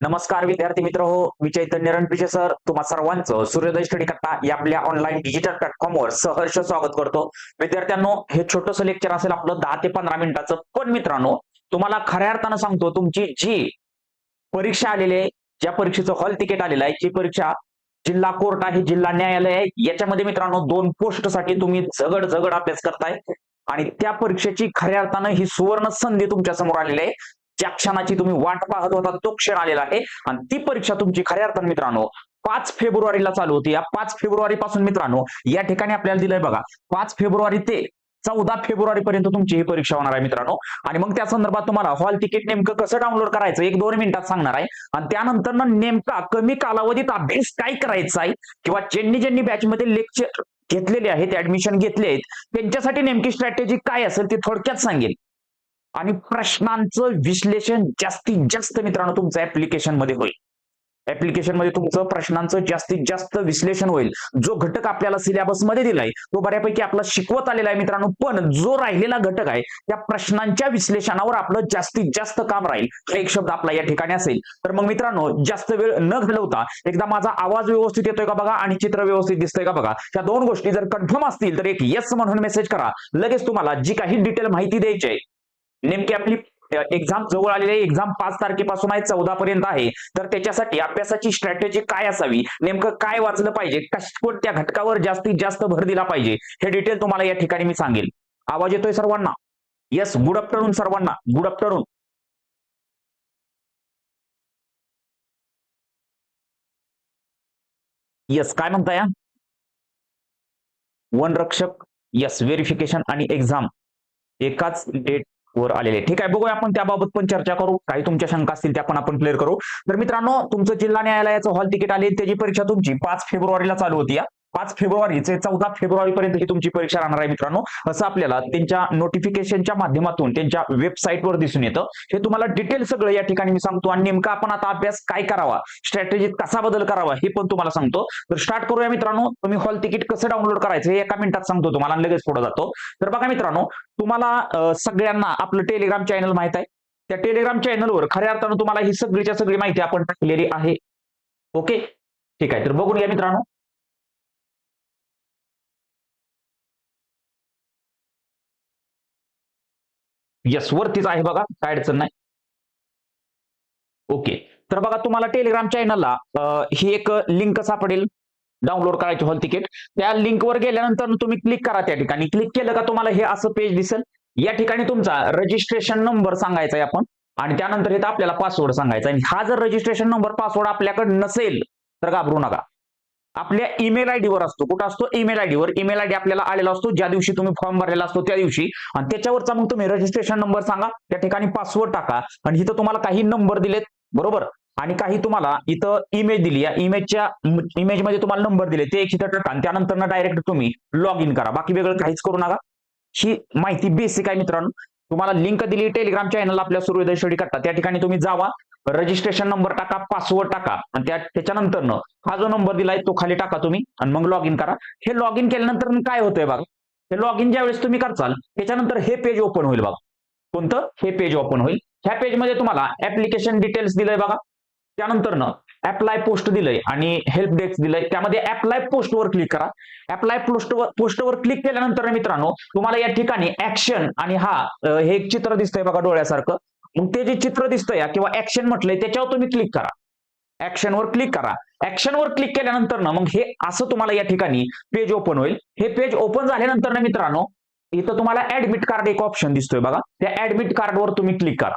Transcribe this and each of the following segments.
नमस्कार विद्यार्थी मित्र हो मी चैतन्य रणपिचे सर. तुम्हा सर्वांचं सूर्योदय स्टडी करता या आपल्या ऑनलाईन डिजिटल प्लॅटफॉर्मवर सहर्ष स्वागत करतो. विद्यार्थ्यांनो हे छोटंसं लेक्चर असेल आपलं दहा ते पंधरा मिनिटाचं. पण मित्रांनो तुम्हाला खऱ्या अर्थानं सांगतो तुमची जी परीक्षा आलेली आहे ज्या परीक्षेचं हॉल तिकीट आलेलं आहे जी परीक्षा जिल्हा कोर्ट आहे जिल्हा न्यायालय आहे याच्यामध्ये मित्रांनो दोन पोस्टसाठी तुम्ही झगड झगड अभ्यास करताय. आणि त्या परीक्षेची खऱ्या अर्थानं ही सुवर्ण संधी तुमच्यासमोर आलेली आहे. ज्या क्षणाची तुम्ही वाट पाहत होता तो क्षण आलेला आहे. आणि ती परीक्षा तुमची खऱ्या अर्थानं मित्रांनो पाच फेब्रुवारीला चालू होती. या पाच फेब्रुवारी पासून मित्रांनो या ठिकाणी आपल्याला दिलंय बघा पाच फेब्रुवारी ते चौदा फेब्रुवारी पर्यंत तुमची ही परीक्षा होणार आहे मित्रांनो. आणि मग त्या संदर्भात तुम्हाला हॉल तिकीट नेमकं कसं डाउनलोड करायचं एक दोन मिनिटात सांगणार आहे. आणि त्यानंतर ना नेमका कमी कालावधीत अभ्यास काय करायचा आहे? किंवा ज्यांनी ज्यांनी बॅचमध्ये लेक्चर घेतलेले आहेत ऍडमिशन घेतले आहेत त्यांच्यासाठी नेमकी स्ट्रॅटेजी काय असेल ते थोडक्यात सांगेल आणि प्रश्नांचं विश्लेषण जास्तीत जास्त मित्रांनो तुमचं ऍप्लिकेशनमध्ये होईल. ऍप्लिकेशनमध्ये तुमचं प्रश्नांचं जास्तीत जास्त विश्लेषण होईल. जो घटक आपल्याला सिलेबसमध्ये दिलाय तो बऱ्यापैकी आपला शिकवत आलेला आहे मित्रांनो. पण जो राहिलेला घटक आहे त्या प्रश्नांच्या विश्लेषणावर आपलं जास्तीत जास्त काम राहील. हा एक शब्द आपला या ठिकाणी असेल. तर मग मित्रांनो जास्त वेळ न घालवता एकदा माझा आवाज व्यवस्थित येतोय का बघा आणि चित्र व्यवस्थित दिसतोय का बघा? त्या दोन गोष्टी जर कन्फर्म असतील तर एक येस म्हणून मेसेज करा. लगेच तुम्हाला जी काही डिटेल माहिती द्यायची आहे नेमकी आपली एक्झाम जवळ आलेली आहे. एक्झाम पाच तारखेपासून आहे चौदा पर्यंत आहे. तर त्याच्यासाठी अभ्यासाची स्ट्रॅटेजी काय असावी? नेमकं काय वाचलं पाहिजे? कोणत्या घटकावर जास्तीत जास्त भर दिला पाहिजे? हे डिटेल तुम्हाला या ठिकाणी मी सांगेल. आवाज येतोय सर्वांना? येस गुड आफ्टरनून सर्वांना. गुड आफ्टरनून येस काय म्हणताय वनरक्षक येस व्हेरिफिकेशन आणि एक्झाम एकाच डेट वर आलेले. ठीक आहे बघूया आपण त्याबाबत पण चर्चा करू. काही तुमच्या शंका असतील त्या पण आपण क्लिअर करू. तर मित्रांनो तुमचं जिल्हा न्यायालयाचं हॉल तिकीट आले. त्याची परीक्षा तुमची पाच फेब्रुवारीला चालू होती या पाच फेब्रुवारीचे चौदा फेब्रुवारी पर्यंत ही तुमची परीक्षा राहणार आहे मित्रांनो. असं आपल्याला त्यांच्या नोटिफिकेशनच्या माध्यमातून त्यांच्या वेबसाईटवर दिसून येतं. हे तुम्हाला डिटेल सगळं या ठिकाणी मी सांगतो. आणि नेमका आपण आता अभ्यास काय करावा? स्ट्रॅटेजीत कसा बदल करावा? हे पण तुम्हाला सांगतो. तर स्टार्ट करूया मित्रांनो. तुम्ही हॉल तिकीट कसं डाउनलोड करायचं हे एका मिनिटात सांगतो तुम्हाला लगेच पुढे जातो. तर बघा मित्रांनो तुम्हाला सगळ्यांना आपलं टेलिग्राम चॅनल माहीत आहे. त्या टेलिग्राम चॅनलवर खऱ्या अर्थानं तुम्हाला ही सगळीच्या सगळी माहिती आपण टाकलेली आहे. ओके ठीक आहे. तर बघून घ्या मित्रांनो. यस वरतीच आहे बघा काय अडचण नाही. ओके तर बघा तुम्हाला टेलिग्राम चॅनलला ही एक लिंक सापडेल. डाउनलोड करायची हॉल तिकीट त्या लिंकवर गेल्यानंतर तुम्ही क्लिक करा त्या ठिकाणी. क्लिक केलं का तुम्हाला हे असं पेज दिसेल. या ठिकाणी तुमचा रजिस्ट्रेशन नंबर सांगायचा आहे आपण. आणि त्यानंतर इथं आपल्याला पासवर्ड सांगायचा आणि हा जर रजिस्ट्रेशन नंबर पासवर्ड आपल्याकडे नसेल तर घाबरू नका. आपल्या ईमेल आयडीवर असतो. कुठं असतो? ईमेल आयडीवर ईमेल आयडी आपल्याला आलेला असतो. ज्या दिवशी तुम्ही फॉर्म भरलेला असतो त्या दिवशी. आणि त्याच्यावरचा मग तुम्ही रजिस्ट्रेशन नंबर सांगा. त्या ठिकाणी पासवर्ड टाका. आणि इथं तुम्हाला काही नंबर दिलेत. बरोबर? आणि काही तुम्हाला इथं इमेज दिली. या इमेजच्या इमेजमध्ये तुम्हाला नंबर दिले. ते एक इथं टाका. आणि त्यानंतर डायरेक्ट तुम्ही लॉग इन करा. बाकी वेगळं काहीच करू नका. ही माहिती बेसिक आहे मित्रांनो. तुम्हाला लिंक दिली. टेलिग्राम चॅनल आपल्या सूर्योदय स्टडी करता त्या ठिकाणी तुम्ही जावा. रजिस्ट्रेशन नंबर टाका पासवर्ड टाका. आणि त्या त्याच्यानंतर हा जो नंबर दिलाय तो खाली टाका तुम्ही आणि मग लॉग इन करा. हे लॉग इन केल्यानंतर काय होतंय बघा? हे लॉग इन ज्यावेळेस तुम्ही करचाल त्याच्यानंतर हे पेज ओपन होईल बघा. कोणतं? हे पेज ओपन होईल. ह्या पेजमध्ये तुम्हाला ऍप्लिकेशन डिटेल्स दिलंय बघा. त्यानंतर न अप्लाय पोस्ट दिलंय आणि हेल्प डेस्क दिलंय. त्यामध्ये अप्लाय पोस्टवर क्लिक करा. अप्लाय पोस्टवर पोस्टवर क्लिक केल्यानंतर मित्रांनो तुम्हाला या ठिकाणी ऍक्शन आणि हा हे एक चित्र दिसतंय बघा डोळ्यासारखं. मग ते जे चित्र दिसतंय किंवा ऍक्शन म्हटलंय त्याच्यावर तुम्ही क्लिक करा. ऍक्शनवर क्लिक करा. ऍक्शनवर क्लिक केल्यानंतर ना मग हे असं तुम्हाला या ठिकाणी पेज ओपन होईल. हे पेज ओपन झाल्यानंतर ना मित्रांनो इथं तुम्हाला ऍडमिट कार्ड एक ऑप्शन दिसतोय बघा. त्या ऍडमिट कार्डवर तुम्ही क्लिक करा.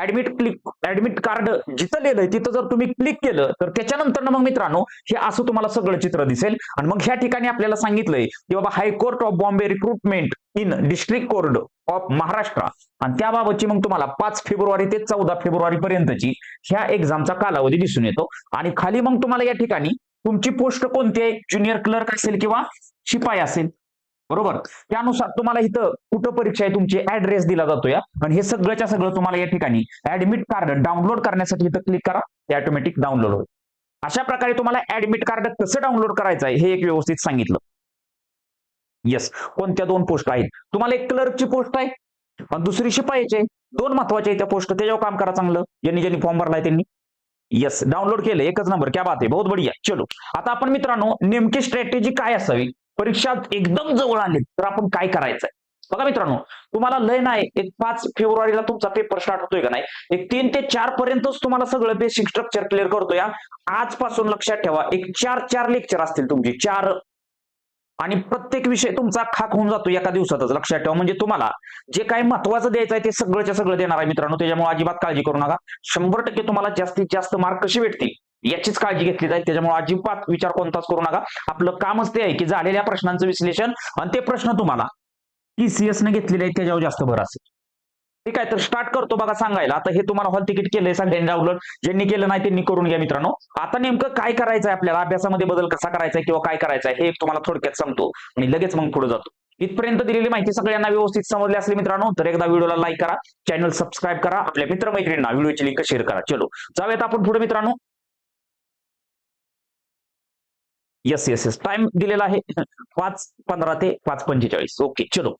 ऍडमिट क्लिक ऍडमिट कार्ड जिथं लिहिलंय तिथं जर तुम्ही क्लिक केलं तर त्याच्यानंतर मग मित्रांनो हे असं तुम्हाला सगळं चित्र दिसेल. आणि मग ह्या ठिकाणी आपल्याला सांगितलंय की बाबा high court of Bombay recruitment in district court of Maharashtra आणि त्याबाबतची मग तुम्हाला पाच फेब्रुवारी ते चौदा फेब्रुवारी पर्यंतची ह्या एक्झामचा कालावधी दिसून येतो. आणि खाली मग तुम्हाला या ठिकाणी तुमची पोस्ट कोणती आहे? ज्युनियर क्लर्क असेल किंवा शिपाई असेल. बरोबर? त्यानुसार तुम्हाला इथं कुठं परीक्षा आहे तुमची ऍड्रेस दिला जातो या. आणि हे सगळंच्या सगळं तुम्हाला या ठिकाणी ऍडमिट कार्ड डाउनलोड करण्यासाठी इथं क्लिक करा ते ऑटोमॅटिक डाउनलोड होईल. अशा प्रकारे तुम्हाला ऍडमिट कार्ड कसं डाउनलोड करायचं आहे हे एक व्यवस्थित सांगितलं. येस कोणत्या दोन पोस्ट आहेत? तुम्हाला एक क्लर्कची पोस्ट आहे आणि दुसरी शिपाईची आहे. दोन महत्त्वाचे आहेत त्या पोस्ट त्याच्यावर काम करा चांगलं. ज्यांनी ज्यांनी फॉर्म भरलाय त्यांनी. येस डाउनलोड केलं एकच नंबर क्या बात आहे बहुत बढिया. चलो आता आपण मित्रांनो नेमकी स्ट्रॅटेजी काय असावी? परीक्षा एकदम जवळ आली तर आपण काय करायचंय? बघा मित्रांनो तुम्हाला लय नाही एक पाच फेब्रुवारीला तुमचा पेपर स्टार्ट होतोय का नाही? एक तीन ते चार पर्यंतच तुम्हाला सगळं बेसिक स्ट्रक्चर क्लिअर करतो या आजपासून लक्षात ठेवा एक चार चार लेक्चर असतील तुमची चार. आणि प्रत्येक विषय तुमचा खाक होऊन जातो एका दिवसातच लक्षात ठेवा. म्हणजे तुम्हाला जे काही महत्वाचं द्यायचं आहे ते सगळंच्या सगळं देणार आहे मित्रांनो त्याच्यामुळे अजिबात काळजी करू नका. शंभर टक्के तुम्हाला जास्तीत जास्त मार्क कसे भेटतील? याचीच काळजी घेतली जाईल. त्याच्यामुळे अजिबात विचार कोणताच करू नका. आपलं कामच ते आहे की झालेल्या प्रश्नांचं विश्लेषण आणि ते प्रश्न तुम्हाला. टीसीएस ने घेतलेले आहेत त्याच्यावर जास्त भर असेल. ठीक आहे तर स्टार्ट करतो बघा सांगायला. आता हे तुम्हाला हॉल तिकीट केलंय सगळ्यांनी डाउनलोड ज्यांनी केलं नाही त्यांनी करून घ्या मित्रांनो. आता नेमकं काय करायचं आहे आपल्याला? अभ्यासामध्ये बदल कसा करायचा आहे किंवा काय करायचं आहे हे तुम्हाला थोडक्यात सांगतो. आणि लगेच मग पुढे जातो. इथपर्यंत दिलेली माहिती सगळ्यांना व्यवस्थित समजली असली मित्रांनो तर एकदा व्हिडिओला लाईक करा. चॅनल सबस्क्राईब करा. आपल्या मित्रमैत्रिणींना व्हिडिओची लिंक शेअर करा. चलो. जाऊयात आपण पुढे मित्रांनो. येस येस येस टाइम दिलेला आहे. पाच पंधरा ते पाच पंचेचाळीस. ओके चलो.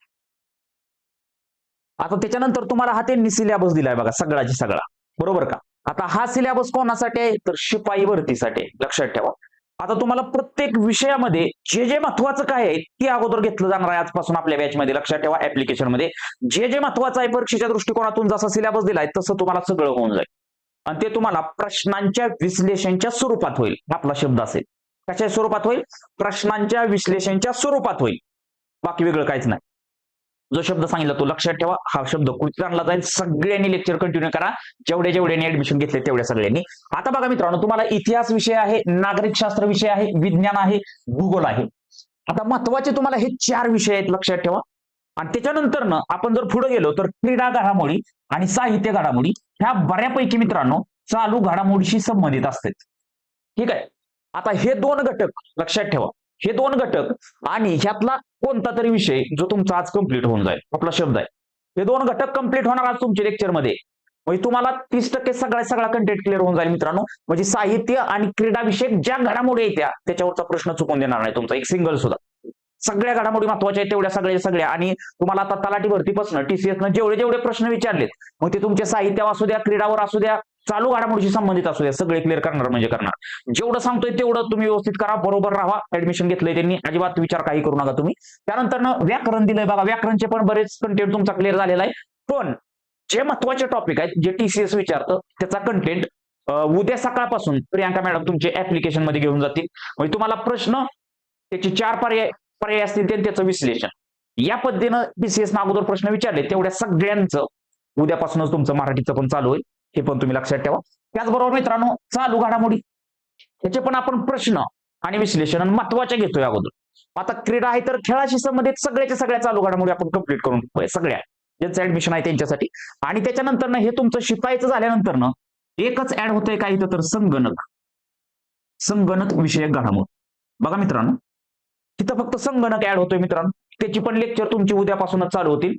आता त्याच्यानंतर तुम्हाला हा त्यांनी सिलेबस दिलाय बघा सगळाची सगळा. बरोबर का? आता हा सिलेबस कोणासाठी आहे? तर शिपाई भरतीसाठी आहे. लक्षात ठेवा. आता तुम्हाला प्रत्येक विषयामध्ये जे जे महत्वाचं काय आहे ते अगोदर घेतलं जाणार आहे आजपासून आपल्या बॅचमध्ये लक्षात ठेवा ऍप्लिकेशनमध्ये. जे जे महत्वाचं आहे परीक्षेच्या दृष्टिकोनातून जसा सिलेबस दिलाय तसं तुम्हाला सगळं होऊन जाईल. आणि ते तुम्हाला प्रश्नांच्या विश्लेषणच्या स्वरूपात होईल आपला शब्द असेल. कशा स्वरूपात होईल? प्रश्नांच्या विश्लेषणच्या स्वरूपात होईल. बाकी वेगळं काहीच नाही. जो शब्द सांगितला तो लक्षात ठेवा. हा शब्द कुठे आणला जाईल? सगळ्यांनी लेक्चर कंटिन्यू करा. जेवढे जेवढ्याने ऍडमिशन घेतले तेवढ्या सगळ्यांनी. आता बघा मित्रांनो तुम्हाला इतिहास विषय आहे नागरिक शास्त्र विषय आहे विज्ञान आहे भूगोल आहे. आता महत्त्वाचे तुम्हाला हे चार विषय आहेत लक्षात ठेवा. आणि त्याच्यानंतर ना आपण जर पुढे गेलो तर क्रीडा घडामोडी आणि साहित्य घडामोडी ह्या बऱ्यापैकी मित्रांनो चालू घडामोडीशी संबंधित असतात. ठीक आहे? आता हे दोन घटक लक्षात ठेवा. हे दोन घटक आणि ह्यातला कोणता तरी विषय जो तुमचा आज कंप्लीट होऊन जाईल. आपला शब्द आहे. हे दोन घटक कंप्लीट होणार आज तुमच्या लेक्चरमध्ये म्हणजे तुम्हाला तीस टक्के सगळ्या सगळा कंटेंट क्लिअर होऊन जाईल मित्रांनो. म्हणजे साहित्य आणि क्रीडा विषयक ज्या घडामोडी आहेत त्या त्याच्यावरचा प्रश्न चुकून देणार नाही तुमचा. एक सिंगल सुद्धा. सगळ्या घडामोडी महत्त्वाच्या आहेत तेवढ्या सगळ्या सगळ्या. आणि तुम्हाला आता तलाठी भरतीपासून टीसीएसनं जेवढे जेवढे प्रश्न विचारलेत मग ते तुमच्या साहित्यावर असू द्या क्रीडावर असू द्या चालू घडामोडीशी संबंधित असू द्या सगळे क्लिअर करणार म्हणजे करणार. जेवढं सांगतोय तेवढं तुम्ही व्यवस्थित करा बरोबर राहा. ऍडमिशन घेतलंय त्यांनी अजिबात विचार काही करू नका तुम्ही. त्यानंतर व्याकरण दिलंय बघा व्याकरणचे पण बरेच कंटेंट तुमचा क्लिअर झालेला आहे. पण जे महत्त्वाचे टॉपिक आहेत जे टीसीएस विचारतं त्याचा कंटेंट उद्या सकाळपासून प्रियांका मॅडम तुमचे ऍप्लिकेशनमध्ये घेऊन जातील. म्हणजे तुम्हाला प्रश्न त्याचे चार पर्याय पर्याय असतील ते त्याचं विश्लेषण. या पद्धतीनं टीसीएस अगोदर प्रश्न विचारले तेवढ्या सगळ्यांचं उद्यापासूनच तुमचं मराठीचं पण चालू होईल. हे पण तुम्ही लक्षात ठेवा. त्याचबरोबर मित्रांनो चालू घडामोडी. त्याचे पण आपण प्रश्न आणि विश्लेषण महत्त्वाचे घेतोय अगोदर. आता क्रीडा आहे तर खेळाशी संबंधित सगळ्याच्या सगळ्या चालू घडामोडी आपण कंप्लीट करून सगळ्या. ज्यांचं ऍडमिशन आहे त्यांच्यासाठी. आणि त्याच्यानंतर ना हे तुमचं शिपायचं झाल्यानंतर ना एकच ऍड होतंय काय इथं तर संगणक. संगणक विषयक घडामोड. बघा मित्रांनो. तिथं फक्त संगणक ऍड होतोय मित्रांनो. त्याची पण लेक्चर तुमची उद्यापासूनच चालू होतील.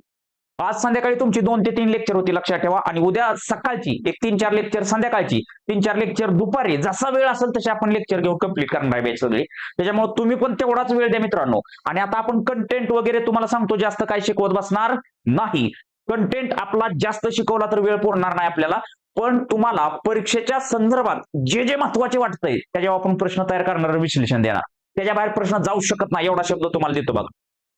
आज संध्याकाळी तुमची दोन ते तीन लेक्चर होती लक्षात ठेवा. आणि उद्या सकाळची एक तीन चार लेक्चर संध्याकाळची तीन चार लेक्चर दुपारी जसा वेळ असेल तसे आपण लेक्चर घेऊन कंप्लीट करणार आहे बॅच सगळी त्याच्यामुळे तुम्ही पण तेवढाच वेळ द्या मित्रांनो. आणि आता आपण कंटेंट वगैरे तुम्हाला सांगतो जास्त काय शिकवत बसणार नाही. कंटेंट आपला जास्त शिकवला तर वेळ पुरणार नाही आपल्याला. पण तुम्हाला परीक्षेच्या संदर्भात जे जे महत्त्वाचे वाटतंय त्याच्यावर आपण प्रश्न तयार करणार विश्लेषण देणार. त्याच्या बाहेर प्रश्न जाऊ शकत नाही एवढा शब्द तुम्हाला देतो बघा.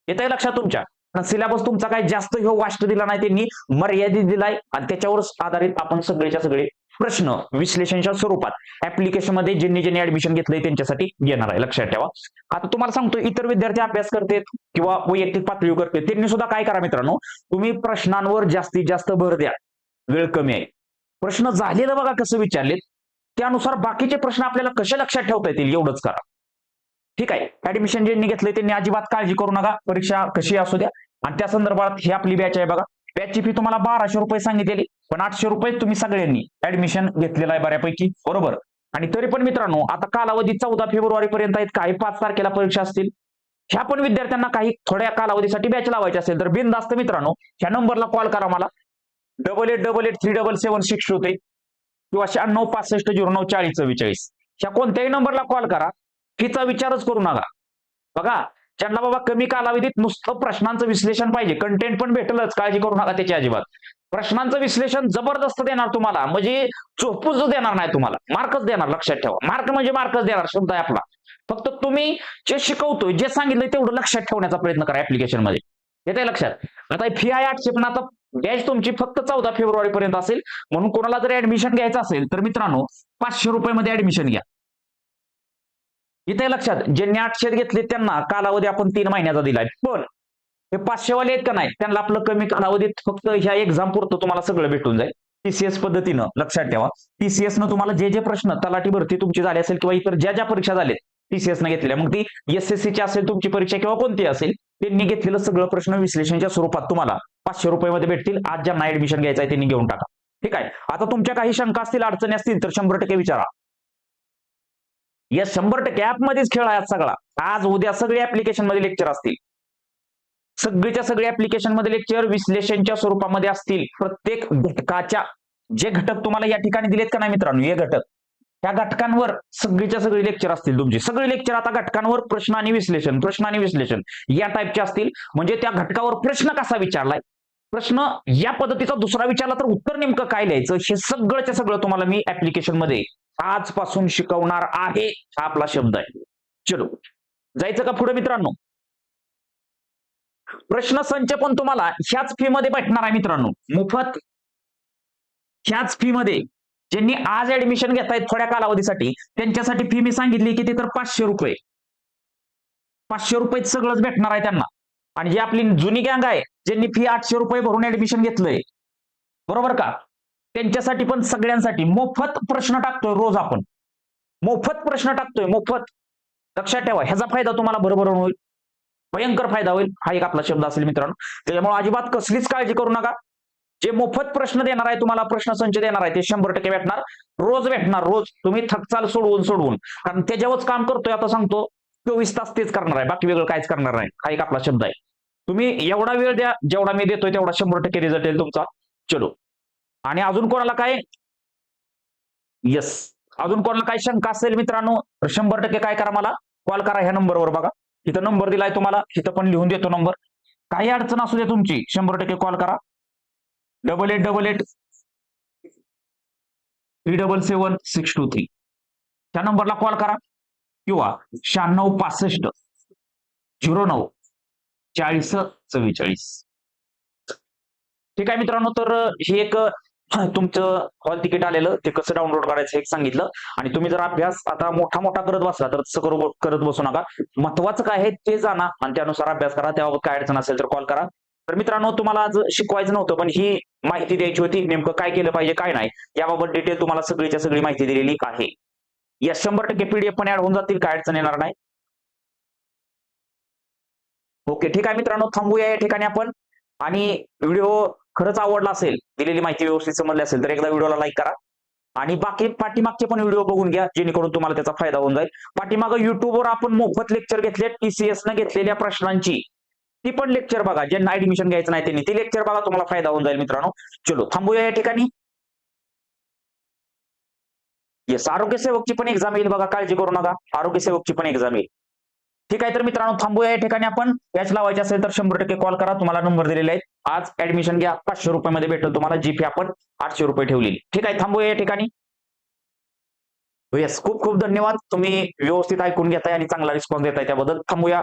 येत आहे लक्षात तुमच्या? सिलेबस तुमचा काय जास्त ह्यो वास्ट दिला नाही त्यांनी मर्यादित दिलाय. आणि त्याच्यावर आधारित आपण सगळेच्या सगळे प्रश्न विश्लेषणच्या स्वरूपात ऍप्लिकेशनमध्ये ज्यांनी ज्यांनी ऍडमिशन घेतलंय त्यांच्यासाठी येणार आहे. लक्षात ठेवा. आता तुम्हाला सांगतो इतर विद्यार्थी अभ्यास करतात किंवा वैयक्तिक पातळीवर करतात त्यांनी सुद्धा काय करा मित्रांनो तुम्ही प्रश्नांवर जास्तीत जास्त भर द्या. वेळ कमी आहे. प्रश्न झालेलं बघा कसं विचारलेत. त्यानुसार बाकीचे प्रश्न आपल्याला कसे लक्षात ठेवता येतील एवढंच करा. ठीक आहे. ऍडमिशन ज्यांनी घेतलंय त्यांनी अजिबात काळजी करू नका. परीक्षा कशी असू द्या. आणि त्या संदर्भात ही आपली बॅच आहे बघा. बॅचची फी तुम्हाला बाराशे रुपये सांगितलेली. पण आठशे रुपये तुम्ही सगळ्यांनी ऍडमिशन घेतलेलं आहे बऱ्यापैकी. बरोबर? आणि तरी पण मित्रांनो आता कालावधी चौदा फेब्रुवारी पर्यंत आहेत. काही पाच तारखेला परीक्षा असतील. ह्या पण विद्यार्थ्यांना काही थोड्या कालावधीसाठी बॅच लावायची असेल. तर बिनधास्त मित्रांनो ह्या नंबरला कॉल करा मला. Double eight double eight three double seven six होते किंवा शहाण्णव पासष्ट झिरो नऊ चाळीस चव्वेचाळीस. ह्या कोणत्याही नंबरला कॉल करा. फीचा विचारच करू नका. बघा ज्यांना बाबा कमी कालावधीत नुसतं प्रश्नांचं विश्लेषण पाहिजे. कंटेंट पण भेटलच काळजी करू नका त्याची अजिबात. प्रश्नांचं विश्लेषण जबरदस्त देणार तुम्हाला. म्हणजे चोपूच देणार नाही तुम्हाला. मार्कच देणार लक्षात ठेवा. मार्क म्हणजे मार्कच देणार शब्द आहे आपला. फक्त तुम्ही जे शिकवतोय जे सांगितलंय तेवढं लक्षात ठेवण्याचा प्रयत्न करा ऍप्लिकेशनमध्ये. येते लक्षात? आता फी आहे आठशे पण आता बॅच तुमची फक्त चौदा फेब्रुवारी पर्यंत असेल. म्हणून कोणाला जर ऍडमिशन घ्यायचं असेल तर मित्रांनो पाचशे रुपये मध्ये ऍडमिशन घ्या. इथे लक्षात ज्यांनी आठशेत घेतले त्यांना कालावधी आपण तीन महिन्याचा दिलाय. पण हे पाचशेवाले आहेत का नाही? त्यांना आपलं कमी कालावधीत फक्त ह्या एक्झाम पुरतं तुम्हाला सगळं भेटून जाईल. टीसीएस पद्धतीनं लक्षात ठेवा. टीसीएस न तुम्हाला जे जे प्रश्न तलाठी भरती तुमची झाली असेल किंवा इतर ज्या ज्या परीक्षा झाल्यात टीसीएस न घेतलेल्या. मग ती एसएससीची असेल तुमची परीक्षा किंवा कोणती असेल त्यांनी घेतलेलं सगळं प्रश्न विश्लेषणच्या स्वरूपात तुम्हाला पाचशे रुपयामध्ये भेटतील. आज ज्यांना ऍडमिशन घ्यायचं आहे त्यांनी घेऊन टाका. ठीक आहे? आता तुमच्या काही शंका असतील अडचणी असतील तर शंभर टक्के विचारा. या शंभर टक्के ऍपमध्येच खेळ आहे सगळा. आज उद्या सगळे ऍप्लिकेशनमध्ये लेक्चर असतील. सगळीच्या सगळी ऍप्लिकेशनमध्ये लेक्चर विश्लेषणच्या स्वरूपामध्ये असतील. प्रत्येक घटकाच्या जे घटक तुम्हाला या ठिकाणी दिलेत का नाही मित्रांनो? हे घटक. त्या घटकांवर सगळीच्या सगळी लेक्चर असतील तुमची. सगळे लेक्चर आता घटकांवर प्रश्न आणि विश्लेषण प्रश्न आणि विश्लेषण या टाईपचे असतील. म्हणजे त्या घटकावर प्रश्न कसा विचारलाय? प्रश्न या पद्धतीचा दुसरा विचारला तर उत्तर नेमकं काय लिहायचं? हे सगळंच्या सगळं तुम्हाला मी ऍप्लिकेशनमध्ये आजपासून शिकवणार आहे हा आपला शब्द आहे. चलो. जायचं का पुढे मित्रांनो? प्रश्न संच पण तुम्हाला ह्याच फी मध्ये भेटणार आहे मित्रांनो. मोफत. ह्याच फी मध्ये. ज्यांनी आज ऍडमिशन घेतायत थोड्या कालावधीसाठी त्यांच्यासाठी फी मी सांगितली किती तर पाचशे रुपये. पाचशे रुपये सगळंच भेटणार आहे त्यांना. आणि जी आपली जुनी गँग आहे ज्यांनी फी आठशे रुपये भरून ऍडमिशन घेतलंय. बरोबर का? त्यांच्यासाठी पण सगळ्यांसाठी मोफत प्रश्न टाकतोय रोज आपण. मोफत प्रश्न टाकतोय मोफत. लक्षात ठेवा ह्याचा फायदा तुम्हाला बरोबर होईल. भयंकर फायदा होईल हा एक आपला शब्द असेल मित्रांनो. त्याच्यामुळे अजिबात कसलीच काळजी करू नका. जे मोफत प्रश्न देणार आहे तुम्हाला प्रश्न संच देणार आहे ते शंभर टक्के भेटणार. रोज भेटणार रोज. तुम्ही थकचाल सोडवून सोडवून. कारण त्याच्यावरच काम करतोय आता सांगतो. चोवीस तास तेच करणार आहे बाकी वेगळं काहीच करणार नाही. हा एक आपला शब्द आहे. तुम्ही एवढा वेळ द्या जेवढा मी देतोय तेवढा शंभर टक्के रिझल्ट येईल तुमचा. चलो. आणि अजून कोणाला काय? येस अजून कोणाला काय शंका असेल मित्रांनो? तर शंभर टक्के काय करा मला? कॉल करा ह्या नंबरवर बघा. इथं नंबर दिलाय तुम्हाला. इथं पण लिहून देतो नंबर काही अडचण असू द्या तुमची शंभर टक्के कॉल करा. Double eight double eight three double seven six two three त्या नंबरला कॉल करा. किंवा शहाण्णव पासष्ट झिरो नऊ चाळीस चव्वेचाळीस. ठीक आहे मित्रांनो तर हे एक तुमचं हॉल तिकीट आलेलं ते कसं डाउनलोड करायचं हे सांगितलं. आणि तुम्ही जर अभ्यास आता मोठा मोठा करत बसला तर तसं करू करत बसू नका. महत्वाचं काय आहे ते जाणा आणि त्यानुसार अभ्यास करा. त्याबाबत काय अडचण असेल तर कॉल करा. तर मित्रांनो तुम्हाला आज शिकवायचं नव्हतं पण ही माहिती द्यायची होती नेमकं काय केलं पाहिजे काय नाही. याबाबत डिटेल तुम्हाला सगळीच्या सगळी माहिती दिलेली आहे. या शंभर टक्के पीडीएफ पण ऍड होऊन जातील काय अडचण येणार नाही. ओके ठीक आहे मित्रांनो थांबूया या ठिकाणी आपण. आणि व्हिडिओ खरंच आवडला असेल दिलेली माहिती व्यवस्थित समजली असेल तर एकदा व्हिडिओला लाईक करा. आणि बाकी पाठीमागचे पण व्हिडिओ बघून घ्या जेणेकरून तुम्हाला त्याचा फायदा होऊन जाईल. पाठीमागं युट्यूबवर आपण मोफत लेक्चर घेतले टीसीएस न घेतलेल्या प्रश्नांची. ती पण लेक्चर बघा ज्यांना ऍडमिशन घ्यायचं नाही त्यांनी ती लेक्चर बघा तुम्हाला फायदा होऊन जाईल मित्रांनो. चलो थांबूया या ठिकाणी. येस आरोग्य सेवकची पण एक्झाम येईल बघा काळजी करू नका. आरोग्य सेवकची पण एक्झाम येईल. ठीक आहे तर मित्रांनो थांबूया या ठिकाणी आपण. बॅच लावायची असेल तर शंभर टक्के कॉल करा. तुम्हाला नंबर दिलेले आहेत. आज ऍडमिशन घ्या. पाचशे रुपयामध्ये भेटेल तुम्हाला. जीपी आपण आठशे रुपये ठेवलेली. ठीक आहे थांबूया या ठिकाणी. येस खूप खूप धन्यवाद. तुम्ही व्यवस्थित ऐकून घेताय आणि चांगला रिस्पॉन्स देताय त्याबद्दल. थांबूया.